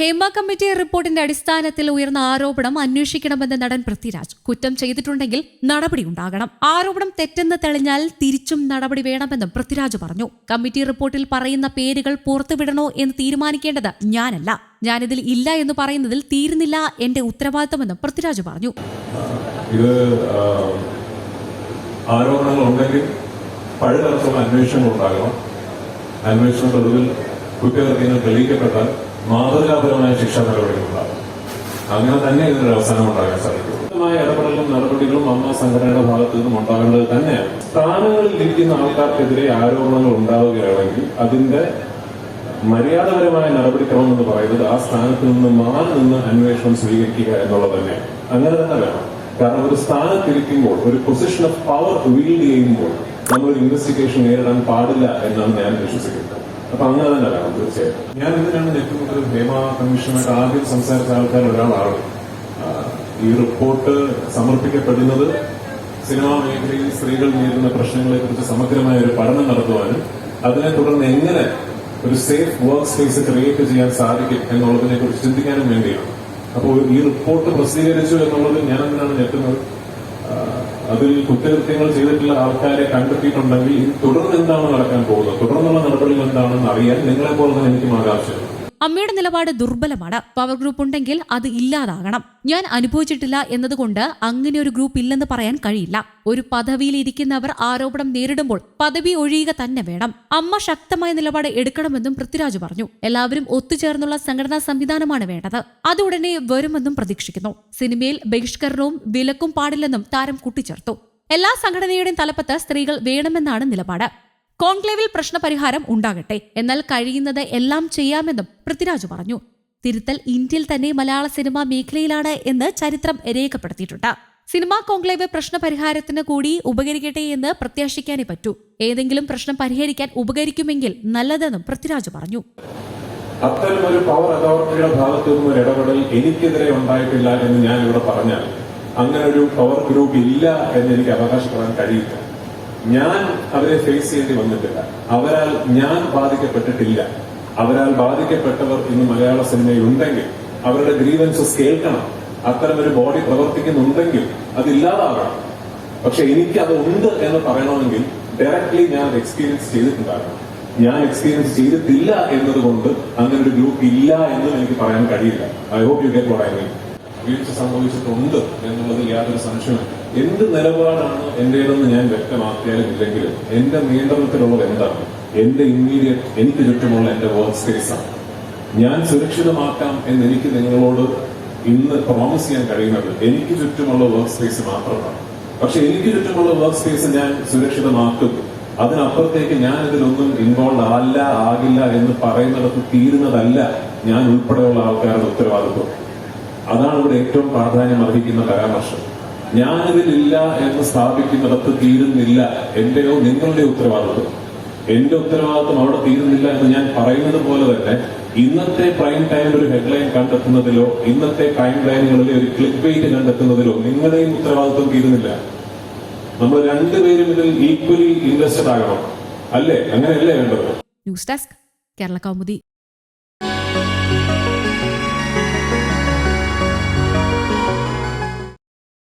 Hema committee റിപ്പോർട്ടിന്റെ അടിസ്ഥാനത്തിൽ ഉയർന്ന ആരോപണം അന്വേഷിക്കണമെന്ന് നടൻ പൃഥ്വിരാജ്. കുറ്റം ചെയ്തിട്ടുണ്ടെങ്കിൽ നടപടി ഉണ്ടാകണം. ആരോപണം തെറ്റെന്ന് തെളിഞ്ഞാൽ തിരിച്ചും നടപടി വേണമെന്നും പൃഥ്വിരാജ് പറഞ്ഞു. കമ്മിറ്റി റിപ്പോർട്ടിൽ പറയുന്ന പേരുകൾ പുറത്തുവിടണോ എന്ന് തീരുമാനിക്കേണ്ടത് ഞാനല്ല. ഞാനിതിൽ ഇല്ല എന്ന് പറയുന്നതിൽ തീരുന്നില്ല എന്റെ ഉത്തരവാദിത്തമെന്നും പൃഥ്വിരാജ് പറഞ്ഞു. ആരോപണങ്ങൾ ഉണ്ടെങ്കിൽ പഴയ അന്വേഷണം ഉണ്ടാകണം കുറ്റകൃത്യങ്ങൾ തെളിയിക്കപ്പെട്ടാൽ മാതൃകാപരമായ ശിക്ഷാ നടപടികൾ ഉണ്ടാകും അങ്ങനെ തന്നെ ഇതിനൊരു അവസാനം ഉണ്ടാകാൻ സാധിക്കും. ഇടപെടലും നടപടികളും അമ്മ സംഘടനയുടെ ഭാഗത്തു നിന്നും ഉണ്ടാകേണ്ടത് തന്നെയാണ്. സ്ഥാനങ്ങളിൽ ഇരിക്കുന്ന ആൾക്കാർക്കെതിരെ ആരോപണങ്ങൾ ഉണ്ടാവുകയാണെങ്കിൽ അതിന്റെ മര്യാദപരമായ നടപടിക്രമം എന്ന് പറയുന്നത് ആ സ്ഥാനത്ത് നിന്ന് മാറി നിന്ന് അന്വേഷണം സ്വീകരിക്കുക എന്നുള്ളത് തന്നെയാണ്. അങ്ങനെ തന്നെ വേണം. കാരണം ഒരു സ്ഥാനത്തിരിക്കുമ്പോൾ ഒരു പൊസിഷൻ ഓഫ് പവർ വീൽഡ് ചെയ്യുമ്പോൾ നമ്മൾ ഇൻവെസ്റ്റിഗേഷൻ നേരിടാൻ പാടില്ല എന്നാണ് ഞാൻ വിശ്വസിക്കുന്നത്. അപ്പൊ അങ്ങനെ തന്നെ വേണം തീർച്ചയായിട്ടും. ഞാൻ ഇതിനാണ് ഏറ്റവും കൂടുതൽ നിയമ കമ്മീഷനുമായിട്ട് ആദ്യം സംസാരിച്ച ആൾക്കാർ ഒരാളാണ്. ഈ റിപ്പോർട്ട് സമർപ്പിക്കപ്പെടുന്നത് സിനിമാ മേഖലയിൽ സ്ത്രീകൾ നേരിടുന്ന പ്രശ്നങ്ങളെ കുറിച്ച് സമഗ്രമായ ഒരു പഠനം നടത്തുവാനും അതിനെ തുടർന്ന് എങ്ങനെ ഒരു സേഫ് വർക്ക് സ്പേസ് ക്രിയേറ്റ് ചെയ്യാൻ സാധിക്കും എന്നുള്ളതിനെ കുറിച്ച് ചിന്തിക്കാനും വേണ്ടിയാണ്. അപ്പോൾ ഈ റിപ്പോർട്ട് പ്രസിദ്ധീകരിച്ചു എന്നുള്ളത് ഞാൻ അതിൽ കുറ്റകൃത്യങ്ങൾ ചെയ്തിട്ടുള്ള ആൾക്കാരെ കണ്ടെത്തിയിട്ടുണ്ടെങ്കിൽ തുടർന്ന് എന്താണ് നടക്കാൻ പോകുന്നത്? തുടർന്നുള്ള നടപടികൾ എന്താണെന്ന് അറിയാൻ നിങ്ങളെ പോലെ തന്നെ എനിക്കും ആകാംക്ഷയുണ്ട് അമ്മയുടെ നിലപാട് ദുർബലമാണ്. പവർ ഗ്രൂപ്പ് ഉണ്ടെങ്കിൽ അത് ഇല്ലാതാകണം. ഞാൻ അനുഭവിച്ചിട്ടില്ല എന്നതുകൊണ്ട് അങ്ങനെ ഒരു ഗ്രൂപ്പ് ഇല്ലെന്ന് പറയാൻ കഴിയില്ല. ഒരു പദവിയിൽ ഇരിക്കുന്നവർ ആരോപണം നേരിടുമ്പോൾ പദവി ഒഴിയുക തന്നെ വേണം. അമ്മ ശക്തമായ നിലപാട് എടുക്കണമെന്നും പൃഥ്വിരാജ് പറഞ്ഞു. എല്ലാവരും ഒത്തുചേർന്നുള്ള സംഘടനാ സംവിധാനമാണ് വേണ്ടത്. അത് ഉടനെ വരുമെന്നും പ്രതീക്ഷിക്കുന്നു. സിനിമയിൽ ബഹിഷ്കരണവും വിലക്കും പാടില്ലെന്നും താരം കൂട്ടിച്ചേർത്തു. എല്ലാ സംഘടനയുടെയും തലപ്പത്ത് സ്ത്രീകൾ വേണമെന്നാണ് നിലപാട്. കോൺക്ലേവിൽ പ്രശ്നപരിഹാരം ഉണ്ടാകട്ടെ. എന്നാൽ കഴിയുന്നത് എല്ലാം ചെയ്യാമെന്നും പൃഥ്വിരാജ് പറഞ്ഞു. തിരുത്തൽ ഇന്ത്യയിൽ തന്നെ മലയാള സിനിമാ മേഖലയിലാണ് എന്ന് ചരിത്രം രേഖപ്പെടുത്തിയിട്ടുണ്ട്. സിനിമാ കോൺക്ലേവ് പ്രശ്നപരിഹാരത്തിന് കൂടി ഉപകരിക്കട്ടെ എന്ന് പ്രത്യാശിക്കാനേ പറ്റൂ. ഏതെങ്കിലും പ്രശ്നം പരിഹരിക്കാൻ ഉപകരിക്കുമെങ്കിൽ നല്ലതെന്നും പൃഥ്വിരാജ് പറഞ്ഞു. അത്തരം ഒരു പവർ അതോറിറ്റിയുടെ ഭാഗത്തു നിന്നും ഒരു ഇടപെടൽ എനിക്കെതിരെ ഉണ്ടായിട്ടില്ല എന്ന് ഞാൻ ഇവിടെ പറഞ്ഞാൽ അങ്ങനെ ഒരു പവർ ഗ്രൂപ്പ് ഇല്ല എന്ന് എനിക്ക് അവകാശപ്പെടാൻ കഴിയില്ല. ഞാൻ അവരെ ഫേസ് ചെയ്യേണ്ടി വന്നിട്ടില്ല. അവരാൽ ഞാൻ ബാധിക്കപ്പെട്ടിട്ടില്ല. അവരാൽ ബാധിക്കപ്പെട്ടവർ ഇന്ന് മലയാള സിനിമയിൽ ഉണ്ടെങ്കിൽ അവരുടെ ഗ്രീവൻസസ് കേൾക്കണം. അത്തരം ഒരു ബോഡി പ്രവർത്തിക്കുന്നുണ്ടെങ്കിൽ അതില്ലാതാകണം പക്ഷെ എനിക്ക് അത് ഉണ്ട് എന്ന് പറയണമെങ്കിൽ ഡയറക്ട്ലി ഞാൻ എക്സ്പീരിയൻസ് ചെയ്തിട്ടുണ്ടാകണം. ഞാൻ എക്സ്പീരിയൻസ് ചെയ്തിട്ടില്ല എന്നതുകൊണ്ട് അങ്ങനെ ഒരു ഗ്രൂപ്പ് ഇല്ല എന്നും എനിക്ക് പറയാൻ കഴിയില്ല. I hope you get what I mean വീഴ്ച സംഭവിച്ചിട്ടുണ്ട് എന്നുള്ളത് യാതൊരു സംശയമില്ല എന്ത് നിലപാടാണ് എന്റേതെന്ന് ഞാൻ വ്യക്തമാക്കിയാലും ഇല്ലെങ്കിലും എന്റെ നിയന്ത്രണത്തിലുള്ളത് എന്താണ്? എന്റെ ഇമ്മീഡിയറ്റ് എനിക്ക് ചുറ്റുമുള്ള എന്റെ വർക്ക് സ്പേസ് ആണ്. ഞാൻ സുരക്ഷിതമാക്കാം എന്ന് എനിക്ക് നിങ്ങളോട് ഇന്ന് പ്രോമിസ് ചെയ്യാൻ കഴിയുന്നത് എനിക്ക് ചുറ്റുമുള്ള വർക്ക് സ്പേസ് മാത്രമാണ്. പക്ഷെ എനിക്ക് ചുറ്റുമുള്ള വർക്ക് സ്പേസ് ഞാൻ സുരക്ഷിതമാക്കും അതിനപ്പുറത്തേക്ക് ഞാൻ ഇതിലൊന്നും ഇൻവോൾവ് അല്ല ആകില്ല എന്ന് പറയുന്നിടത്ത് തീരുന്നതല്ല ഞാൻ ഉൾപ്പെടെയുള്ള ആൾക്കാരുടെ ഉത്തരവാദിത്വം. അതാണ് ഇവിടെ ഏറ്റവും പ്രാധാന്യം അർഹിക്കുന്ന പരാമർശം. ഞാനിതിലില്ല എന്ന് സ്ഥാപിക്കുന്നിടത്ത് തീരുന്നില്ല എന്റെയോ നിങ്ങളുടെ ഉത്തരവാദിത്വം. എന്റെ ഉത്തരവാദിത്വം അവിടെ തീരുന്നില്ല എന്ന് ഞാൻ പറയുന്നത് പോലെ തന്നെ ഇന്നത്തെ പ്രൈം ടൈമിൽ ഒരു ഹെഡ്ലൈൻ കണ്ടെത്തുന്നതിലോ ഇന്നത്തെ പ്രൈം ലൈനുകളിലെ ഒരു ക്ലിക്ക് വെയിറ്റ് കണ്ടെത്തുന്നതിലോ നിങ്ങളുടെയും ഉത്തരവാദിത്വം തീരുന്നില്ല. നമ്മൾ രണ്ടുപേരും ഇതിൽ ഈക്വലി ഇൻവെസ്റ്റഡ് ആകണം. അല്ലേ? അങ്ങനെയല്ലേ വേണ്ടത്? News desk Kerala Kaumudi